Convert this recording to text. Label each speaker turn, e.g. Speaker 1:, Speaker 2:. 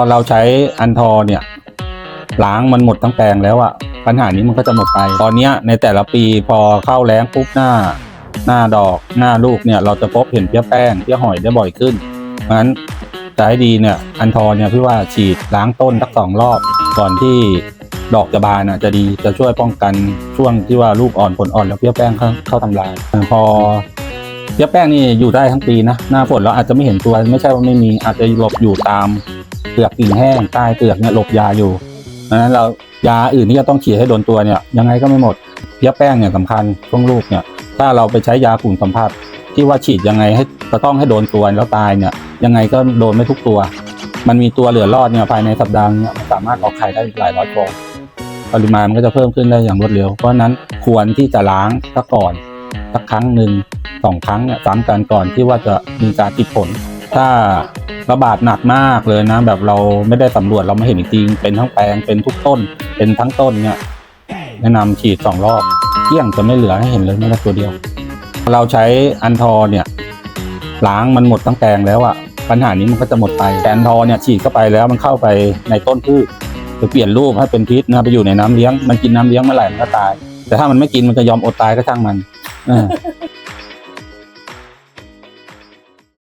Speaker 1: พอเราใช้อันทอเนี่ยล้างมันหมดทั้งแปลงแล้วอะปัญหานี้มันก็จะหมดไป ตอนนี้ในแต่ละปีพอเข้าแล้งปุ๊บหน้า หน้าดอก หน้าลูกเนี่ยเราจะพบเห็นเพี้ยแป้งเพี้ยหอยได้บ่อยขึ้นเพราะฉะนั้นจะให้ดีเนี่ยอันทอเนี่ยพี่ว่าฉีดล้างต้นสักสองรอบก่อนที่ดอกจะบานอะจะดีจะช่วยป้องกันช่วงที่ว่าลูกอ่อนผลอ่อนแล้วเพี้ยแป้งเข้าเข้าทำลายพอเพี้ยแป้งนี่อยู่ได้ทั้งปีนะหน้าฝนเราอาจจะไม่เห็นตัวไม่ใช่ว่าไม่มีอาจจะหลบอยู่ตาม เปลือกกิ่งแห้งใต้เปลือกเนี่ยหลบยาอยู่เพราะนั้นเรายาอื่นที่จะต้องฉีดให้โดนตัวเนี่ยยังไงก็ไม่หมดเพี้ยแป้งเนี่ยสำคัญช่วงลูกเนี่ยถ้าเราไปใช้ยาฝุ่นสัมผัสที่ว่าฉีดยังไงให้จะต้องให้โดนตัวแล้วตายเนี่ยยังไงก็โดนไม่ทุกตัว มันมีตัวเหลือรอดเนี่ยภายในสัปดาห์เนี่ยมันสามารถออกไข่ได้หลายร้อยฟองปริมาณมันก็จะเพิ่มขึ้นได้อย่างรวดเร็ว เพราะฉะนั้นควรที่จะล้างซะก่อนสักครั้งหนึ่งสองครั้งเนี่ยซ้ำกันก่อนที่ว่าจะมีการติดผล ถ้า ระบาดหนักมากเลยนะ แบบเราไม่ได้สำรวจเราไม่เห็นจริงเป็นทั้งแปลงเป็นทุกต้น เป็นทั้งต้นเนี่ยแนะนำฉีดสองรอบเกลี้ยงจะไม่เหลือให้เห็นเลยแม้แต่ตัวเดียว เราใช้อันทอเนี่ยล้างมันหมดทั้งแปลงแล้วอะปัญหานี้มันก็จะหมดไปแต่อันทอเนี่ยฉีดเข้าไปแล้วมันเข้าไปในต้นพืชจะเปลี่ยนรูปให้เป็นพิษนะไปอยู่ในน้ำเลี้ยงมันกินน้ำเลี้ยงเมื่อไหร่มันก็ตาย แต่ถ้ามันไม่กินมันจะยอมอดตายก็ช่างมัน